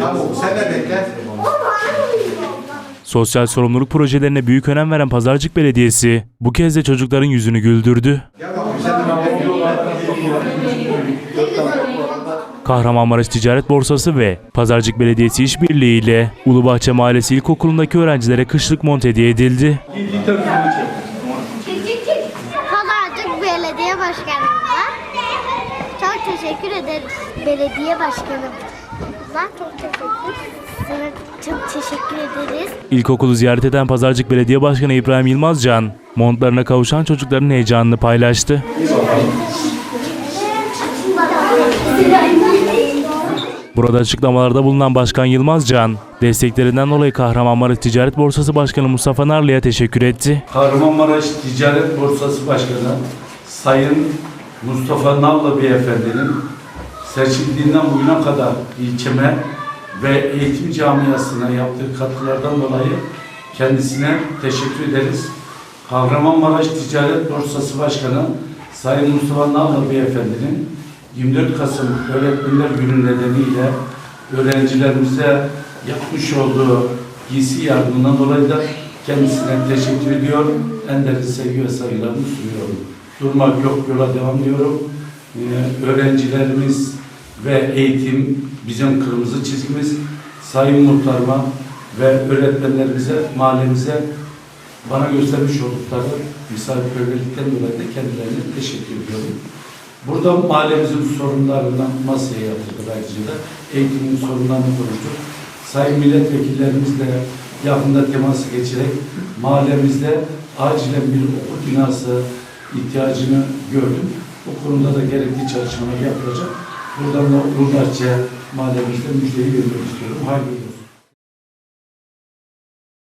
Tamam sen de bekle. Sosyal sorumluluk projelerine büyük önem veren Pazarcık Belediyesi bu kez de çocukların yüzünü güldürdü. Kahramanmaraş Ticaret Borsası ve Pazarcık Belediyesi işbirliğiyle Ulubahçe Mahallesi İlkokulu'ndaki öğrencilere kışlık mont hediye edildi. Pazarcık Belediye Başkanımıza çok teşekkür ederiz. Belediye Başkanımıza çok teşekkür sana çok teşekkür ederiz. İlkokulu ziyaret eden Pazarcık Belediye Başkanı İbrahim Yılmazcan, montlarına kavuşan çocukların heyecanını paylaştı. Burada açıklamalarda bulunan Başkan Yılmazcan, desteklerinden dolayı Kahramanmaraş Ticaret Borsası Başkanı Mustafa Narlı'ya teşekkür etti. Kahramanmaraş Ticaret Borsası Başkanı Sayın Mustafa Nallı Beyefendinin seçildiğinden bugüne kadar ilçeme ve eğitim camiasına yaptığı katkılardan dolayı kendisine teşekkür ederiz. Kahramanmaraş Ticaret Borsası Başkanı Sayın Mustafa Nallı Beyefendinin 24 Kasım Öğretmenler Günü nedeniyle öğrencilerimize yapmış olduğu giysi yardımından dolayı da kendisine teşekkür ediyor. En derin sevgi ve saygılarımı sunuyorum. Durmak yok, yola devam diyorum. Ee, öğrencilerimiz ve eğitim bizim kırmızı çizgimiz. Sayın muhtarıma ve öğretmenlerimize, mahallemize bana göstermiş oldukları misafirperverlikten dolayı da kendilerine teşekkür ediyorum. Burada mahallemizin sorunlarından masaya yatırdık ayrıca da eğitimin sorunlarını konuştuk. Sayın milletvekillerimizle yakında teması geçerek mahallemizde acilen bir okul binası ihtiyacını gördüm. Bu konuda da gerekli çalışmalar yapılacak. Buradan da Ulubahçe mahallemizde müjdeyi vermek istiyorum. Hayırlı olsun.